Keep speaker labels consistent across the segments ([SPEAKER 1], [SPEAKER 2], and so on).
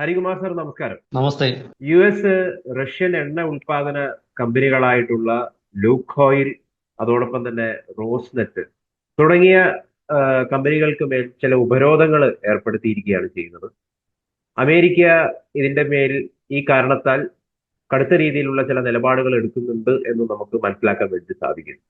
[SPEAKER 1] Harikumar sir നമസ്കാരം.
[SPEAKER 2] നമസ്തേ.
[SPEAKER 1] U S Russian എണ്ണ ഉൽപാദന കമ്പനികളായിട്ടുള്ള ലൂക്കോയിൽ അതോടൊപ്പം തന്നെ റോസ്നെറ്റ് തുടങ്ങിയ കമ്പനികൾക്ക് മേൽ ചില ഉപരോധങ്ങൾ ഏർപ്പെടുത്തിയിരിക്കുകയാണ് ചെയ്യുന്നത്. അമേരിക്ക ഇതിന്റെ മേൽ ഈ കാരണത്താൽ കടുത്ത രീതിയിലുള്ള ചില നിലപാടുകൾ എടുക്കുന്നുണ്ട് എന്ന് നമുക്ക് മനസ്സിലാക്കാൻ വേണ്ടി സാധിക്കും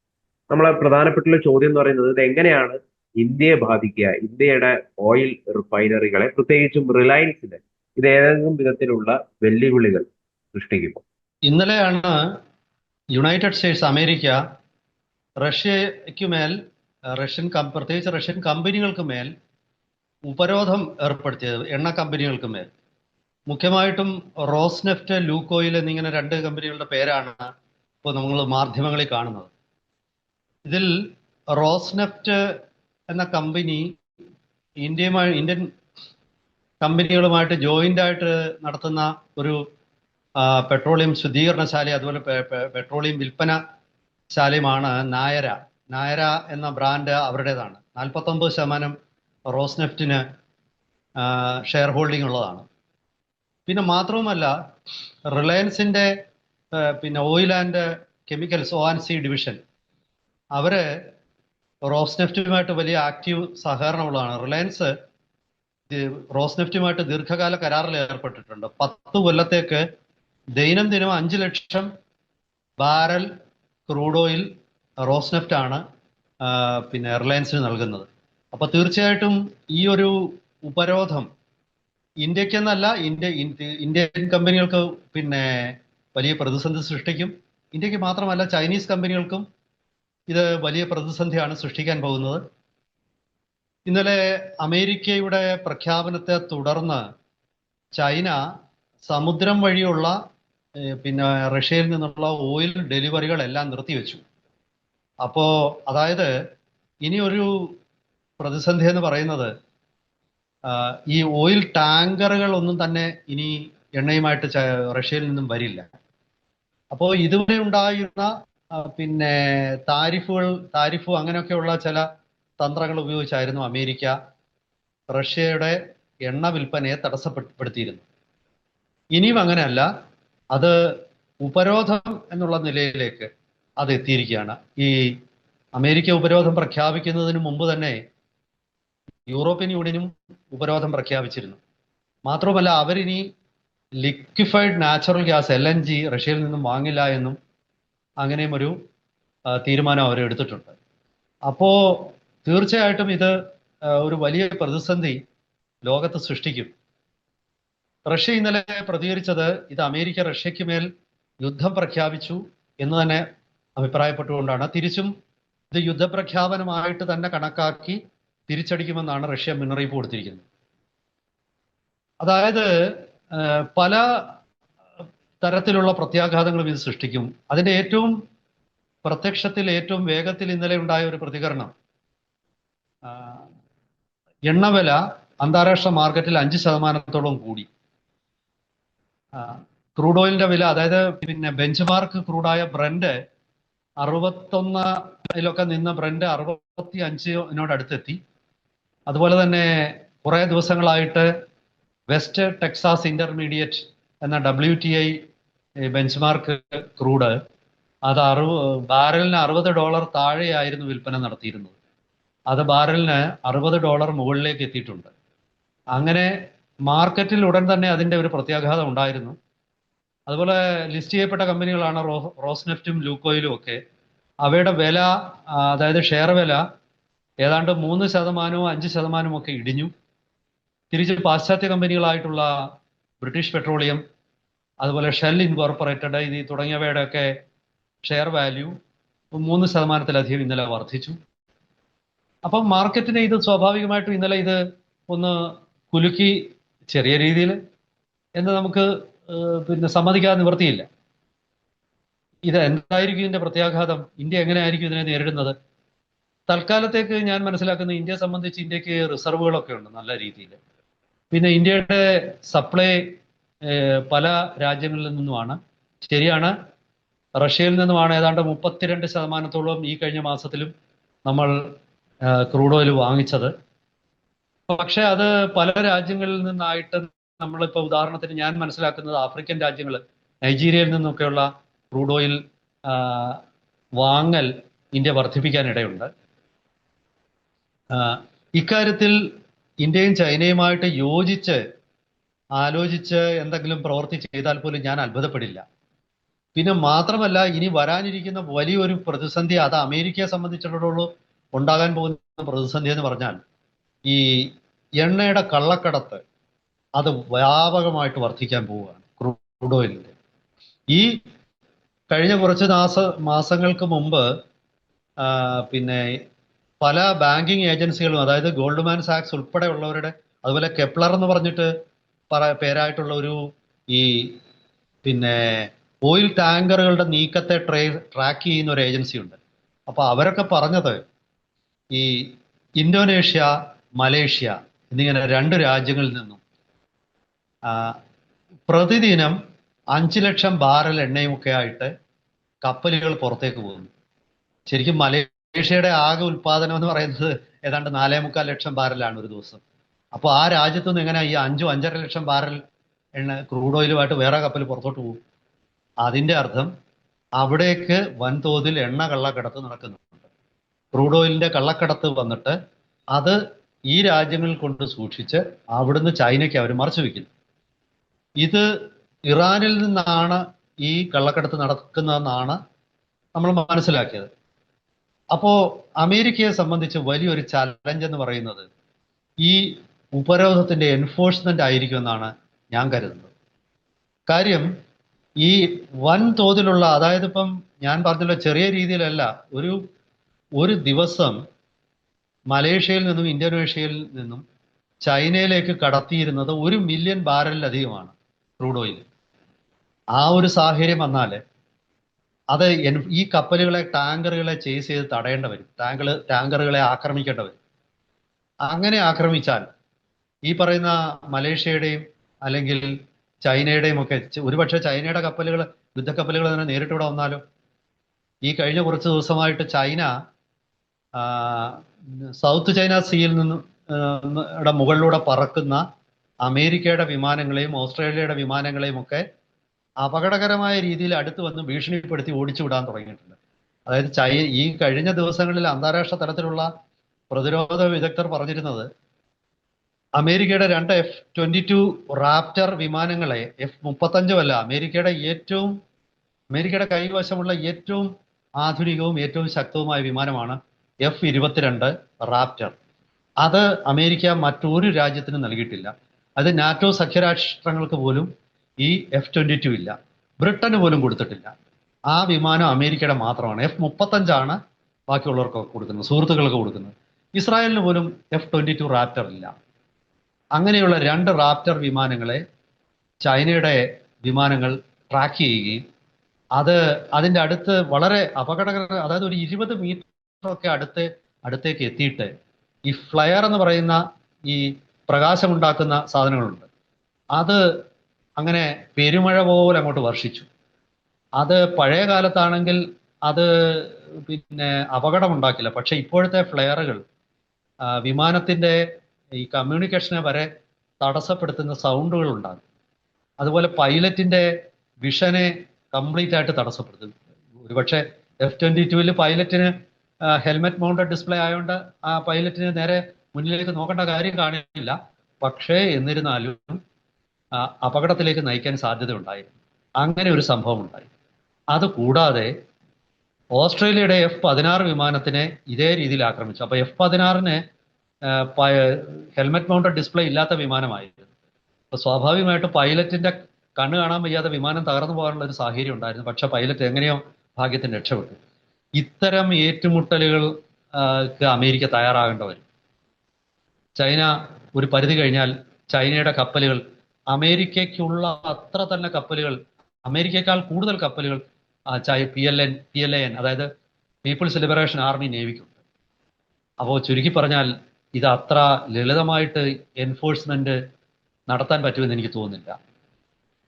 [SPEAKER 1] നമ്മളെ പ്രധാനപ്പെട്ടുള്ള ചോദ്യം എന്ന് പറയുന്നത് ഇത് എങ്ങനെയാണ് ഇന്ത്യയെ ബാധിക്കുക? ഇന്ത്യയുടെ ഓയിൽ റിഫൈനറികളെ പ്രത്യേകിച്ചും റിലയൻസിനെ ഇത് ഏതെങ്കിലും വിധത്തിലുള്ള വെല്ലുവിളികൾ സൃഷ്ടിക്കും.
[SPEAKER 2] ഇന്നലെയാണ് യുണൈറ്റഡ് സ്റ്റേറ്റ്സ് അമേരിക്ക റഷ്യയ്ക്ക് മേൽ റഷ്യൻ പ്രത്യേകിച്ച് റഷ്യൻ കമ്പനികൾക്ക് മേൽ ഉപരോധം ഏർപ്പെടുത്തിയത് എണ്ണ കമ്പനികൾക്ക് മേൽ. മുഖ്യമായിട്ടും റോസ്നെഫ്റ്റ് ലൂക്കോയിൽ എന്നിങ്ങനെ രണ്ട് കമ്പനികളുടെ പേരാണ് ഇപ്പോൾ നമ്മൾ മാധ്യമങ്ങളിൽ കാണുന്നത്. ഇതിൽ റോസ്നെഫ്റ്റ് എന്ന കമ്പനി ഇന്ത്യയുമായി ഇന്ത്യൻ കമ്പനികളുമായിട്ട് ജോയിന്റ് ആയിട്ട് നടത്തുന്ന ഒരു പെട്രോളിയം ശുദ്ധീകരണശാല അതുപോലെ പെട്രോളിയം വിൽപ്പന ശാലയുമാണ് നായര. നായര എന്ന ബ്രാൻഡ് അവരുടേതാണ്. നാൽപ്പത്തൊമ്പത് ശതമാനം റോസ്നെഫ്റ്റിന് ഷെയർ ഹോൾഡിംഗ് ഉള്ളതാണ്. പിന്നെ മാത്രവുമല്ല റിലയൻസിന്റെ പിന്നെ oil and chemicals O and C division അവർ റോസ്നെഫ്റ്റുമായിട്ട് വലിയ ആക്റ്റീവ് സഹകരണമുള്ളതാണ്. റിലയൻസ് റോസ്നെഫ്റ്റുമായിട്ട് ദീർഘകാല കരാറിൽ ഏർപ്പെട്ടിട്ടുണ്ട്. പത്ത് കൊല്ലത്തേക്ക് ദൈനംദിനം അഞ്ച് ലക്ഷം ബാരൽ ക്രൂഡ് ഓയിൽ റോസ്നെഫ്റ്റ് ആണ് പിന്നെ എയർലൈൻസിന് നൽകുന്നത്. അപ്പൊ തീർച്ചയായിട്ടും ഈ ഒരു ഉപരോധം ഇന്ത്യക്കെന്നല്ല ഇന്ത്യ ഇന്ത്യ- ഇന്ത്യൻ കമ്പനികൾക്ക് പിന്നെ വലിയ പ്രതിസന്ധി സൃഷ്ടിക്കും. ഇന്ത്യയ്ക്ക് മാത്രമല്ല ചൈനീസ് കമ്പനികൾക്കും ഇത് വലിയ പ്രതിസന്ധിയാണ് സൃഷ്ടിക്കാൻ പോകുന്നത്. ഇന്നലെ അമേരിക്കയുടെ പ്രഖ്യാപനത്തെ തുടർന്ന് ചൈന സമുദ്രം വഴിയുള്ള പിന്നെ റഷ്യയിൽ നിന്നുള്ള ഓയിൽ ഡെലിവറികൾ എല്ലാം നിർത്തിവെച്ചു. അപ്പോ അതായത് ഇനി ഒരു പ്രതിസന്ധി എന്ന് പറയുന്നത് ഈ ഓയിൽ ടാങ്കറുകൾ ഒന്നും തന്നെ ഇനി എണ്ണയുമായിട്ട് റഷ്യയിൽ നിന്നും വരില്ല. അപ്പോ ഇതുവരെ ഉണ്ടായിരുന്ന പിന്നെ താരിഫുകൾ താരിഫ് അങ്ങനെയൊക്കെയുള്ള ചില തന്ത്രങ്ങൾ ഉപയോഗിച്ചായിരുന്നു അമേരിക്ക റഷ്യയുടെ എണ്ണ വിൽപ്പനയെ തടസ്സപ്പെടുത്തിയിരുന്നു ഇനിയും അങ്ങനെയല്ല. അത് ഉപരോധം എന്നുള്ള നിലയിലേക്ക് അത് എത്തിയിരിക്കുകയാണ്. ഈ അമേരിക്ക ഉപരോധം പ്രഖ്യാപിക്കുന്നതിന് മുമ്പ് തന്നെ യൂറോപ്യൻ യൂണിയനും ഉപരോധം പ്രഖ്യാപിച്ചിരുന്നു. മാത്രമല്ല അവരിനി liquefied natural gas L N G റഷ്യയിൽ നിന്നും വാങ്ങില്ല എന്നും അങ്ങനെയും ഒരു തീരുമാനം അവർ എടുത്തിട്ടുണ്ട് അപ്പോ തീർച്ചയായിട്ടും ഇത് ഒരു വലിയ പ്രതിസന്ധി ലോകത്ത് സൃഷ്ടിക്കും. റഷ്യ ഇന്നലെ പ്രതികരിച്ചത് ഇത് അമേരിക്ക റഷ്യയ്ക്ക് മേൽ യുദ്ധം പ്രഖ്യാപിച്ചു എന്ന് തന്നെ അഭിപ്രായപ്പെട്ടുകൊണ്ടാണ്. തിരിച്ചും ഇത് യുദ്ധപ്രഖ്യാപനമായിട്ട് തന്നെ കണക്കാക്കി തിരിച്ചടിക്കുമെന്നാണ് റഷ്യ മുന്നറിയിപ്പ് കൊടുത്തിരിക്കുന്നത്. അതായത് പല തരത്തിലുള്ള പ്രത്യാഘാതങ്ങളും ഇത് സൃഷ്ടിക്കും. അതിന്റെ ഏറ്റവും പ്രത്യക്ഷത്തിൽ ഏറ്റവും വേഗത്തിൽ ഇന്നലെ ഉണ്ടായ ഒരു പ്രതികരണം എണ്ണവില അന്താരാഷ്ട്ര മാർക്കറ്റിൽ അഞ്ച് ശതമാനത്തോളം കൂടി. ക്രൂഡ് ഓയിലിന്റെ വില അതായത് പിന്നെ ബെഞ്ച് മാർക്ക് ക്രൂഡായ ബ്രണ്ട് അറുപത്തൊന്നിലൊക്കെ നിന്ന ബ്രണ്ട് അറുപത്തി അഞ്ചിനോട് അടുത്തെത്തി. അതുപോലെ തന്നെ കുറേ ദിവസങ്ങളായിട്ട് വെസ്റ്റ് ടെക്സാസ് ഇന്റർമീഡിയറ്റ് എന്ന W T I benchmark crude അത് അറുപ ബാരലിന് അറുപത് ഡോളർ താഴെയായിരുന്നു വിൽപ്പന നടത്തിയിരുന്നത്. അത് ബാരലിന് അറുപത് ഡോളർ മുകളിലേക്ക് എത്തിയിട്ടുണ്ട്. അങ്ങനെ മാർക്കറ്റിൽ ഉടൻ തന്നെ അതിന്റെ ഒരു പ്രത്യാഘാതം ഉണ്ടായിരുന്നു. അതുപോലെ ലിസ്റ്റ് ചെയ്യപ്പെട്ട കമ്പനികളാണ് റോ റോസ്നെഫ്റ്റും ലൂക്കോയിലും ഒക്കെ. അവയുടെ വില അതായത് ഷെയർ വില ഏതാണ്ട് മൂന്ന് ശതമാനവും അഞ്ച് ശതമാനവും ഒക്കെ ഇടിഞ്ഞു. തിരിച്ച് പാശ്ചാത്യ കമ്പനികളായിട്ടുള്ള ബ്രിട്ടീഷ് പെട്രോളിയം അതുപോലെ ഷെൽ ഇൻകോർപ്പറേറ്റഡ് ഇത് തുടങ്ങിയവയുടെ ഒക്കെ ഷെയർ വാല്യൂ മൂന്ന് ശതമാനത്തിലധികം ഇന്നലെ വർദ്ധിച്ചു. അപ്പം മാർക്കറ്റിനെ ഇത് സ്വാഭാവികമായിട്ടും ഇന്നലെ ഇത് ഒന്ന് കുലുക്കി ചെറിയ രീതിയിൽ എന്ന് നമുക്ക് പിന്നെ സമ്മതിക്കാതെ നിവർത്തിയില്ല. ഇത് എന്തായിരിക്കും ഇതിന്റെ പ്രത്യാഘാതം? ഇന്ത്യ എങ്ങനെയായിരിക്കും ഇതിനെ നേരിടുന്നത്? തൽക്കാലത്തേക്ക് ഞാൻ മനസ്സിലാക്കുന്ന ഇന്ത്യയെ സംബന്ധിച്ച് ഇന്ത്യയ്ക്ക് റിസർവുകളൊക്കെ ഉണ്ട് നല്ല രീതിയിൽ. പിന്നെ ഇന്ത്യയുടെ സപ്ലൈ പല രാജ്യങ്ങളിൽ നിന്നുമാണ്. ശരിയാണ് റഷ്യയിൽ നിന്നുമാണ് ഏതാണ്ട് മുപ്പത്തിരണ്ട് ശതമാനത്തോളം ഈ കഴിഞ്ഞ മാസത്തിലും നമ്മൾ ക്രൂഡ് ഓയിൽ വാങ്ങിച്ചത്. പക്ഷെ അത് പല രാജ്യങ്ങളിൽ നിന്നായിട്ട് നമ്മളിപ്പോൾ ഉദാഹരണത്തിന് ഞാൻ മനസ്സിലാക്കുന്നത് ആഫ്രിക്കൻ രാജ്യങ്ങൾ നൈജീരിയയിൽ നിന്നൊക്കെയുള്ള ക്രൂഡ് ഓയിൽ വാങ്ങൽ ഇന്ത്യ വർദ്ധിപ്പിക്കാനിടയുണ്ട്. ഇക്കാര്യത്തിൽ ഇന്ത്യയും ചൈനയുമായിട്ട് യോജിച്ച് ആലോചിച്ച് എന്തെങ്കിലും പ്രവൃത്തി ചെയ്താൽ പോലും ഞാൻ അത്ഭുതപ്പെടില്ല. പിന്നെ മാത്രമല്ല ഇനി വരാനിരിക്കുന്ന വലിയൊരു പ്രതിസന്ധി അത് അമേരിക്കയെ സംബന്ധിച്ചിടത്തോളം ഉണ്ടാകാൻ പോകുന്ന പ്രതിസന്ധി എന്ന് പറഞ്ഞാൽ ഈ എണ്ണയുടെ കള്ളക്കടത്ത് അത് വ്യാപകമായിട്ട് വർദ്ധിക്കാൻ പോവുകയാണ് ക്രൂഡ് ഓയിലിന്റെ. ഈ കഴിഞ്ഞ കുറച്ച് മാസ മാസങ്ങൾക്ക് മുമ്പ് പിന്നെ പല ബാങ്കിങ് ഏജൻസികളും അതായത് ഗോൾഡ്മാൻ സാക്സ് ഉൾപ്പെടെയുള്ളവരുടെ അതുപോലെ കെപ്ലർ എന്ന് പറഞ്ഞിട്ട് പറ പേരായിട്ടുള്ള ഒരു ഈ പിന്നെ ഓയിൽ ടാങ്കറുകളുടെ നീക്കത്തെ ട്രേ ട്രാക്ക് ചെയ്യുന്ന ഒരു ഏജൻസി ഉണ്ട് അപ്പോൾ അവരൊക്കെ പറഞ്ഞത് ഈ ഇന്തോനേഷ്യ മലേഷ്യ എന്നിങ്ങനെ രണ്ട് രാജ്യങ്ങളിൽ നിന്നും പ്രതിദിനം അഞ്ച് ലക്ഷം ബാരൽ എണ്ണയുമൊക്കെ ആയിട്ട് കപ്പലുകൾ പുറത്തേക്ക് പോകുന്നു. ശരിക്കും മലേഷ്യയുടെ ആകെ ഉൽപാദനം എന്ന് പറയുന്നത് ഏതാണ്ട് നാലേ മുക്കാൽ ലക്ഷം ബാരലാണ് ഒരു ദിവസം. അപ്പോൾ ആ രാജ്യത്തുനിന്ന് എങ്ങനെ ഈ അഞ്ചും അഞ്ചര ലക്ഷം ബാരൽ എണ്ണ ക്രൂഡ് ഓയിലുമായിട്ട് വേറെ കപ്പൽ പുറത്തോട്ട് പോകും? അതിന്റെ അർത്ഥം അവിടേക്ക് വൻതോതിൽ എണ്ണ കള്ളക്കടത്ത് നടക്കുന്നുണ്ട് ക്രൂഡ് ഓയിലിന്റെ കള്ളക്കടത്ത് വന്നിട്ട് അത് ഈ രാജ്യങ്ങളിൽ കൊണ്ട് സൂക്ഷിച്ച് അവിടുന്ന് ചൈനയ്ക്ക് അവർ മറച്ചു വെക്കുന്നു. ഇത് ഇറാനിൽ നിന്നാണ് ഈ കള്ളക്കടത്ത് നടക്കുന്നതെന്നാണ് നമ്മൾ മനസ്സിലാക്കിയത്. അപ്പോ അമേരിക്കയെ സംബന്ധിച്ച് വലിയൊരു ചലഞ്ച് എന്ന് പറയുന്നത് ഈ ഉപരോധത്തിന്റെ എൻഫോഴ്സ്മെന്റ് ആയിരിക്കുമെന്നാണ് ഞാൻ കരുതുന്നത്. കാര്യം ഈ വൻ തോതിലുള്ള അതായത് ഇപ്പം ഞാൻ പറഞ്ഞല്ലോ ചെറിയ രീതിയിലല്ല ഒരു ഒരു ദിവസം മലേഷ്യയിൽ നിന്നും ഇന്തോനേഷ്യയിൽ നിന്നും ചൈനയിലേക്ക് കടത്തിയിരുന്നത് ഒരു മില്യൺ ബാരലിലധികമാണ് ക്രൂഡ് ഓയിൽ ആ ഒരു സാഹചര്യം വന്നാൽ അത് ഈ കപ്പലുകളെ ടാങ്കറുകളെ ചേസ് ചെയ്ത് തടയേണ്ട വരും. ടാങ്കർ ടാങ്കറുകളെ ആക്രമിക്കേണ്ട വരും. അങ്ങനെ ആക്രമിച്ചാൽ ഈ പറയുന്ന മലേഷ്യയുടെയും അല്ലെങ്കിൽ ചൈനയുടെയും ഒക്കെ ഒരുപക്ഷെ ചൈനയുടെ കപ്പലുകൾ യുദ്ധക്കപ്പലുകൾ തന്നെ നേരിട്ട് ഇവിടെ വന്നാലോ? ഈ കഴിഞ്ഞ കുറച്ച് ദിവസമായിട്ട് ചൈന സൗത്ത് ചൈന സീയിൽ നിന്ന് മുകളിലൂടെ പറക്കുന്ന അമേരിക്കയുടെ വിമാനങ്ങളെയും ഓസ്ട്രേലിയയുടെ വിമാനങ്ങളെയും ഒക്കെ അപകടകരമായ രീതിയിൽ അടുത്ത് വന്ന് ഭീഷണിപ്പെടുത്തി ഓടിച്ചു വിടാൻ തുടങ്ങിയിട്ടുണ്ട്. അതായത് ചൈ ഈ കഴിഞ്ഞ ദിവസങ്ങളിൽ അന്താരാഷ്ട്ര തലത്തിലുള്ള പ്രതിരോധ വിദഗ്ധർ പറഞ്ഞിരുന്നത് അമേരിക്കയുടെ രണ്ട് എഫ് ട്വന്റി ടു റാപ്റ്റർ വിമാനങ്ങളെ എഫ് മുപ്പത്തഞ്ചുമല്ല അമേരിക്കയുടെ ഏറ്റവും അമേരിക്കയുടെ കൈവശമുള്ള ഏറ്റവും ആധുനികവും ഏറ്റവും ശക്തവുമായ വിമാനമാണ് എഫ് ഇരുപത്തിരണ്ട് റാപ്റ്റർ അത് അമേരിക്ക മറ്റൊരു രാജ്യത്തിന് നൽകിയിട്ടില്ല. അത് നാറ്റോ സഖ്യരാഷ്ട്രങ്ങൾക്ക് പോലും ഈ എഫ് ട്വന്റി ടു ഇല്ല. ബ്രിട്ടന് പോലും കൊടുത്തിട്ടില്ല. ആ വിമാനം അമേരിക്കയുടെ മാത്രമാണ്. എഫ് മുപ്പത്തഞ്ചാണ് ബാക്കിയുള്ളവർക്കൊക്കെ കൊടുക്കുന്നത് സുഹൃത്തുക്കൾക്ക് കൊടുക്കുന്നത്. ഇസ്രായേലിന് പോലും എഫ് ട്വന്റി ടു റാപ്റ്റർ ഇല്ല. അങ്ങനെയുള്ള രണ്ട് റാപ്റ്റർ വിമാനങ്ങളെ ചൈനയുടെ വിമാനങ്ങൾ ട്രാക്ക് ചെയ്യുകയും അത് അതിന്റെ അടുത്ത് വളരെ അപകടകര അതായത് ഒരു ഇരുപത് മീറ്റർ ഒക്കെ അടുത്ത് അടുത്തേക്ക് എത്തിയിട്ട് ഈ ഫ്ലയർ എന്ന് പറയുന്ന ഈ പ്രകാശമുണ്ടാക്കുന്ന സാധനങ്ങളുണ്ട്. അത് അങ്ങനെ പെരുമഴ പോലെ അങ്ങോട്ട് വർഷിച്ചു. അത് പഴയ കാലത്താണെങ്കിൽ അത് പിന്നെ അപകടമുണ്ടാക്കില്ല. പക്ഷെ ഇപ്പോഴത്തെ ഫ്ലെയറുകൾ വിമാനത്തിന്റെ ഈ കമ്മ്യൂണിക്കേഷനെ വരെ തടസ്സപ്പെടുത്തുന്ന സൗണ്ടുകൾ ഉണ്ടാകും അതുപോലെ പൈലറ്റിന്റെ വിഷനെ കംപ്ലീറ്റ് ആയിട്ട് തടസ്സപ്പെടുത്തും. ഒരുപക്ഷെ എഫ് ട്വന്റി ടുവിൽ പൈലറ്റിന് ഹെൽമെറ്റ് മൗണ്ടഡ് ഡിസ്പ്ലേ ആയതുകൊണ്ട് ആ പൈലറ്റിന് നേരെ മുന്നിലേക്ക് നോക്കേണ്ട കാര്യം കാണില്ല. പക്ഷേ എന്നിരുന്നാലും അപകടത്തിലേക്ക് നയിക്കാൻ സാധ്യത ഉണ്ടായിരുന്നു അങ്ങനെ ഒരു സംഭവം ഉണ്ടായി അതുകൂടാതെ ഓസ്ട്രേലിയയുടെ എഫ് പതിനാറ് വിമാനത്തിനെ ഇതേ രീതിയിൽ ആക്രമിച്ചു. അപ്പോൾ എഫ് പതിനാറിന് ഹെൽമെറ്റ് മൗണ്ടഡ് ഡിസ്പ്ലേ ഇല്ലാത്ത വിമാനമായിരുന്നു. അപ്പൊ സ്വാഭാവികമായിട്ടും പൈലറ്റിന്റെ കണ്ണ് കാണാൻ വയ്യാതെ വിമാനം തകർന്നു പോകാനുള്ള ഒരു സാഹചര്യം ഉണ്ടായിരുന്നു. പക്ഷെ പൈലറ്റ് എങ്ങനെയോ ഭാഗ്യത്തിന് രക്ഷപ്പെട്ടു. ഇത്തരം ഏറ്റുമുട്ടലുകൾക്ക് അമേരിക്ക തയ്യാറാകേണ്ട വരും. ചൈന ഒരു പരിധി കഴിഞ്ഞാൽ ചൈനയുടെ കപ്പലുകൾ അമേരിക്കയ്ക്കുള്ള അത്ര തന്നെ കപ്പലുകൾ അമേരിക്കയെക്കാൾ കൂടുതൽ കപ്പലുകൾ P L N P L A N അതായത് പീപ്പിൾസ് ലിബറേഷൻ ആർമി നേവിക്കുണ്ട് അപ്പോൾ ചുരുക്കി പറഞ്ഞാൽ ഇത് അത്ര ലളിതമായിട്ട് എൻഫോഴ്സ്മെന്റ് നടത്താൻ പറ്റുമെന്ന് എനിക്ക് തോന്നുന്നില്ല.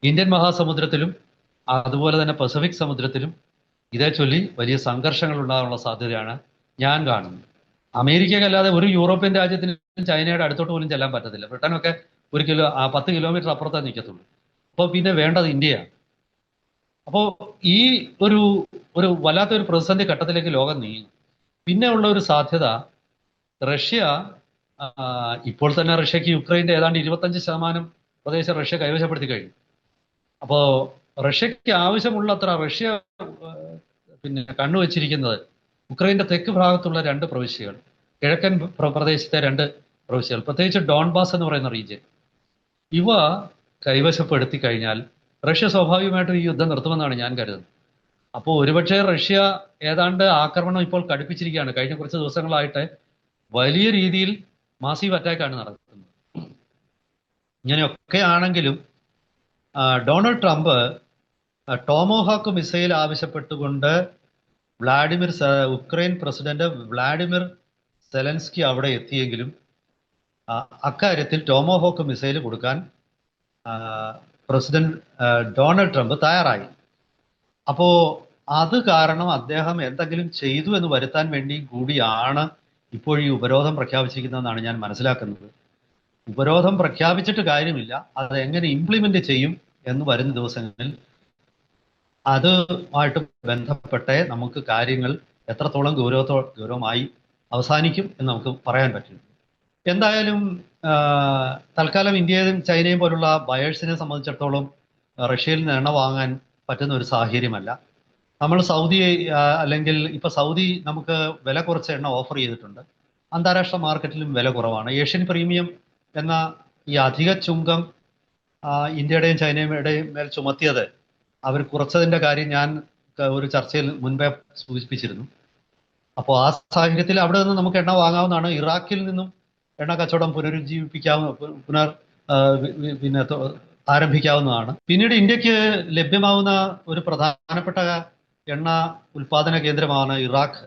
[SPEAKER 2] ഇന്ത്യൻ മഹാസമുദ്രത്തിലും അതുപോലെ തന്നെ പസഫിക് സമുദ്രത്തിലും ഇതേ ചൊല്ലി വലിയ സംഘർഷങ്ങൾ ഉണ്ടാകാനുള്ള സാധ്യതയാണ് ഞാൻ കാണുന്നത്. അമേരിക്കക്കല്ലാതെ ഒരു യൂറോപ്യൻ രാജ്യത്തിനും ചൈനയുടെ അടുത്തോട്ട് പോലും ചെല്ലാൻ പറ്റത്തില്ല. ബ്രിട്ടനൊക്കെ ഒരു കിലോ ആ പത്ത് കിലോമീറ്റർ അപ്പുറത്തേ നിൽക്കത്തുള്ളൂ. അപ്പോൾ പിന്നെ വേണ്ടത് ഇന്ത്യയാണ് അപ്പോൾ ഈ ഒരു ഒരു വല്ലാത്തൊരു പ്രതിസന്ധി ഘട്ടത്തിലേക്ക് ലോകം നീങ്ങി. പിന്നെ ഉള്ള ഒരു സാധ്യത റഷ്യ ഇപ്പോൾ തന്നെ റഷ്യക്ക് യുക്രൈന്റെ ഏതാണ്ട് ഇരുപത്തഞ്ച് ശതമാനം പ്രദേശം റഷ്യ കൈവശപ്പെടുത്തി കഴിഞ്ഞു. അപ്പോൾ റഷ്യക്ക് ആവശ്യമുള്ളത്ര റഷ്യ പിന്നെ കണ്ണുവച്ചിരിക്കുന്നത് ഉക്രൈന്റെ തെക്ക് ഭാഗത്തുള്ള രണ്ട് പ്രവിശ്യകൾ കിഴക്കൻ പ്ര- പ്രദേശത്തെ രണ്ട് പ്രവിശ്യകൾ പ്രത്യേകിച്ച് ഡോൺബാസ് എന്ന് പറയുന്ന റീജിയൻ ഇവ കൈവശപ്പെടുത്തി കഴിഞ്ഞാൽ റഷ്യ സ്വാഭാവികമായിട്ടും ഈ യുദ്ധം നിർത്തുമെന്നാണ് ഞാൻ കരുതുന്നത്. അപ്പോൾ ഒരുപക്ഷെ റഷ്യ ഏതാണ്ട് ആക്രമണം ഇപ്പോൾ കടുപ്പിച്ചിരിക്കുകയാണ്. കഴിഞ്ഞ കുറച്ച് ദിവസങ്ങളായിട്ട് വലിയ രീതിയിൽ മാസീവ് അറ്റാക്കാണ് നടക്കുന്നത്. ഇങ്ങനെയൊക്കെ ആണെങ്കിലും ഡൊണാൾഡ് ട്രംപ് ടോമോഹാക്ക് മിസൈൽ ആവശ്യപ്പെട്ടുകൊണ്ട് Vladimir Ukraine president Vladimir Zelensky അവിടെ എത്തിയെങ്കിലും അക്കാര്യത്തിൽ ടോമോഹോക്ക് മിസൈൽ കൊടുക്കാൻ പ്രസിഡന്റ് ഡൊണാൾഡ് ട്രംപ് തയ്യാറായി. അപ്പോ അത് കാരണം അദ്ദേഹം എന്തെങ്കിലും ചെയ്തു എന്ന് വരുത്താൻ വേണ്ടി കൂടിയാണ് ഇപ്പോൾ ഈ ഉപരോധം പ്രഖ്യാപിച്ചിരിക്കുന്നതെന്നാണ് ഞാൻ മനസ്സിലാക്കുന്നത്. ഉപരോധം പ്രഖ്യാപിച്ചിട്ട് കാര്യമില്ല. അത് എങ്ങനെ ഇംപ്ലിമെന്റ് ചെയ്യും എന്ന് വരുന്ന ദിവസങ്ങളിൽ അതുമായിട്ട് ബന്ധപ്പെട്ടേ നമുക്ക് കാര്യങ്ങൾ എത്രത്തോളം ഗൗരവത്തോ ഗൗരവമായി അവസാനിക്കും എന്ന് നമുക്ക് പറയാൻ പറ്റും. എന്തായാലും തൽക്കാലം ഇന്ത്യയും ചൈനയും പോലുള്ള ബയേഴ്സിനെ സംബന്ധിച്ചിടത്തോളം റഷ്യയിൽ നിന്ന് എണ്ണ വാങ്ങാൻ പറ്റുന്ന ഒരു സാഹചര്യമല്ല. നമ്മൾ സൗദി അല്ലെങ്കിൽ ഇപ്പൊ സൗദി നമുക്ക് വില കുറച്ച് എണ്ണ ഓഫർ ചെയ്തിട്ടുണ്ട്. അന്താരാഷ്ട്ര മാർക്കറ്റിലും വില കുറവാണ്. ഏഷ്യൻ പ്രീമിയം എന്ന ഈ അധിക ചുങ്കം ഇന്ത്യയുടെയും ചൈനയുടെയും മേൽ ചുമത്തിയത് അവർ കുറച്ചതിന്റെ കാര്യം ഞാൻ ഒരു ചർച്ചയിൽ മുൻപേ സൂചിപ്പിച്ചിരുന്നു. അപ്പോൾ ആ സാഹചര്യത്തിൽ അവിടെ നിന്ന് നമുക്ക് എണ്ണ വാങ്ങാവുന്നതാണ്. ഇറാഖിൽ നിന്നും എണ്ണ കച്ചവടം പുനരുജ്ജീവിപ്പിക്കാവുന്ന പുനർ പിന്നെ ആരംഭിക്കാവുന്നതാണ്. പിന്നീട് ഇന്ത്യയ്ക്ക് ലഭ്യമാവുന്ന ഒരു പ്രധാനപ്പെട്ട എണ്ണ ഉൽപാദന കേന്ദ്രമാണ് ഇറാഖ്.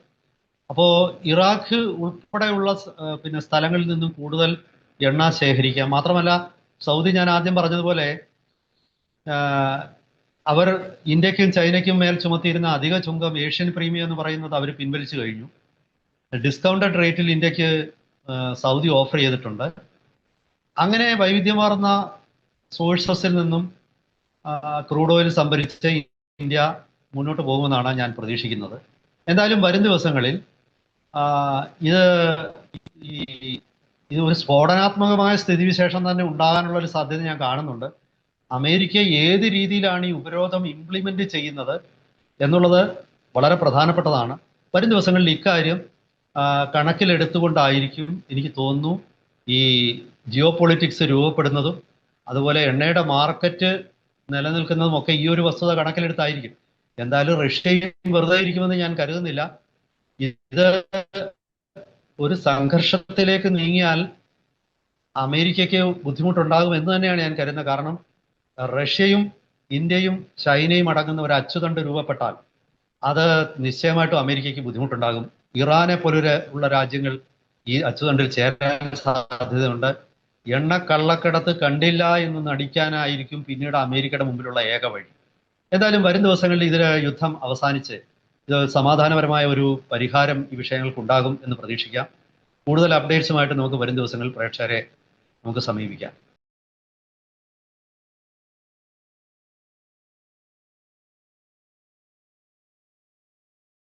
[SPEAKER 2] അപ്പോൾ ഇറാഖ് ഉൾപ്പെടെയുള്ള പിന്നെ സ്ഥലങ്ങളിൽ നിന്നും കൂടുതൽ എണ്ണ ശേഖരിക്കാം. മാത്രമല്ല സൗദി ഞാൻ ആദ്യം പറഞ്ഞതുപോലെ അവർ ഇന്ത്യക്കും ചൈനയ്ക്കും മേൽ ചുമത്തിയിരുന്ന അധിക ചുങ്കം ഏഷ്യൻ പ്രീമിയം എന്ന് പറയുന്നത് അവർ പിൻവലിച്ചു കഴിഞ്ഞു. ഡിസ്കൗണ്ടഡ് റേറ്റിൽ ഇന്ത്യയ്ക്ക് സൗദി ഓഫർ ചെയ്തിട്ടുണ്ട്. അങ്ങനെ വൈവിധ്യമാർന്ന സോഴ്സസിൽ നിന്നും ക്രൂഡ് ഓയിൽ സംഭരിച്ച് ഇന്ത്യ മുന്നോട്ട് പോകുമെന്നാണ് ഞാൻ പ്രതീക്ഷിക്കുന്നത്. എന്തായാലും വരും ദിവസങ്ങളിൽ ഇത് ഈ ഇത് ഒരു സ്ഫോടനാത്മകമായ സ്ഥിതിവിശേഷം തന്നെ ഉണ്ടാകാനുള്ള ഒരു സാധ്യത ഞാൻ കാണുന്നുണ്ട്. അമേരിക്ക ഏത് രീതിയിലാണ് ഈ ഉപരോധം ഇംപ്ലിമെന്റ് ചെയ്യുന്നത് എന്നുള്ളത് വളരെ പ്രധാനപ്പെട്ടതാണ്. വരും ദിവസങ്ങളിൽ ഇക്കാര്യം കണക്കിലെടുത്തുകൊണ്ടായിരിക്കും എനിക്ക് തോന്നുന്നു ഈ ജിയോ പൊളിറ്റിക്സ് രൂപപ്പെടുന്നതും അതുപോലെ എണ്ണയുടെ മാർക്കറ്റ് നിലനിൽക്കുന്നതും ഒക്കെ ഈ ഒരു വസ്തുത കണക്കിലെടുത്തായിരിക്കും. എന്തായാലും റഷ്യയും വെറുതെ ഇരിക്കുമെന്ന് ഞാൻ കരുതുന്നില്ല. ഇത് ഒരു സംഘർഷത്തിലേക്ക് നീങ്ങിയാൽ അമേരിക്കയ്ക്ക് ബുദ്ധിമുട്ടുണ്ടാകും എന്ന് തന്നെയാണ് ഞാൻ കരുതുന്നത്. കാരണം റഷ്യയും ഇന്ത്യയും ചൈനയും അടങ്ങുന്ന ഒരു അച്ചുതണ്ട് രൂപപ്പെട്ടാൽ അത് നിശ്ചയമായിട്ടും അമേരിക്കയ്ക്ക് ബുദ്ധിമുട്ടുണ്ടാകും. ഇറാനെ പോലൊരു ഉള്ള രാജ്യങ്ങൾ ഈ അച്ചുതണ്ടിൽ ചേരാൻ സാധ്യതയുണ്ട്. എണ്ണ കള്ളക്കടത്ത് കണ്ടില്ല എന്ന് നടിക്കാനായിരിക്കും പിന്നീട് അമേരിക്കയുടെ മുമ്പിലുള്ള ഏക വഴി. എന്തായാലും വരും ദിവസങ്ങളിൽ ഇതിന് യുദ്ധം അവസാനിച്ച് ഇത് സമാധാനപരമായ ഒരു പരിഹാരം ഈ വിഷയങ്ങൾക്കുണ്ടാകും എന്ന് പ്രതീക്ഷിക്കാം. കൂടുതൽ അപ്ഡേറ്റ്സുമായിട്ട് നമുക്ക് വരും ദിവസങ്ങളിൽ പ്രേക്ഷകരെ നമുക്ക് സമീപിക്കാം.